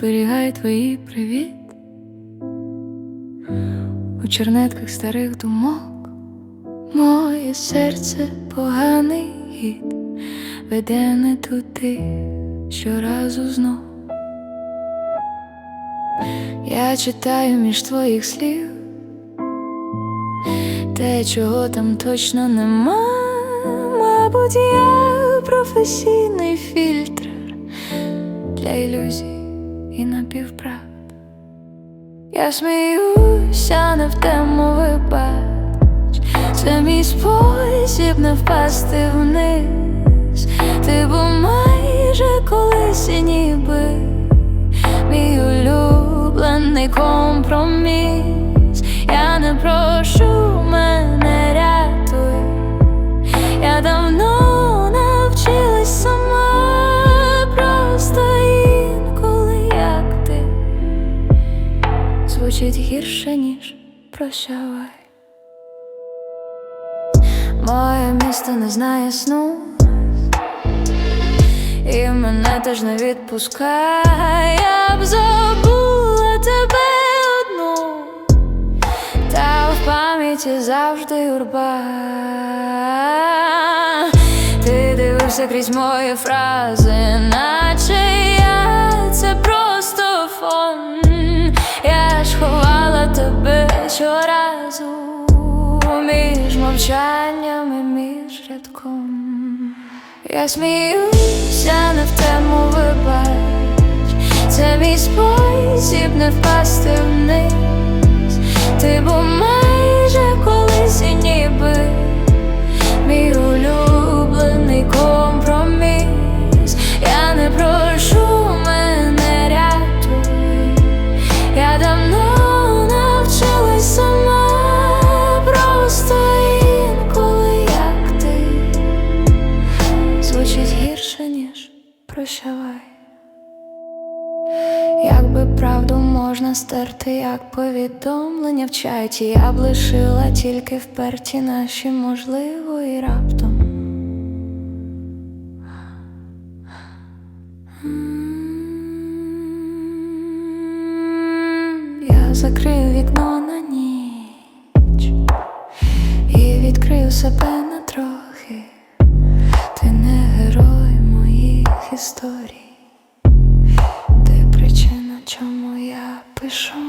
зберігай твої привіт. У чернетках старих думок, моє серце поганий гід, веде не туди щоразу знов. Я читаю між твоїх слів, те, чого там точно нема, мабуть, я професійний фільтр для ілюзій і напівправд. Я сміюся не в тему вибач, це мій спосіб не впасти вниз. Ти був майже колись і ніби мій улюблений компроміс. Звучить гірше, ніж прощавай. Моє місто не знає сну, і мене теж не відпускає. Я б забула тебе одну, та в пам'яті завжди юрба. Ти дивився крізь мої фрази, щоразу між мовчаннями, між рядком. Я сміюся не в тему вибач, це мій спосіб не впасти вниз. Ти був прощавай. Якби правду можна стерти, як повідомлення в чаті, я б лишила тільки вперті наші можливо і раптом. Я закрию вікно на ніч і відкрию себе історій, ти причина, чому я пишу.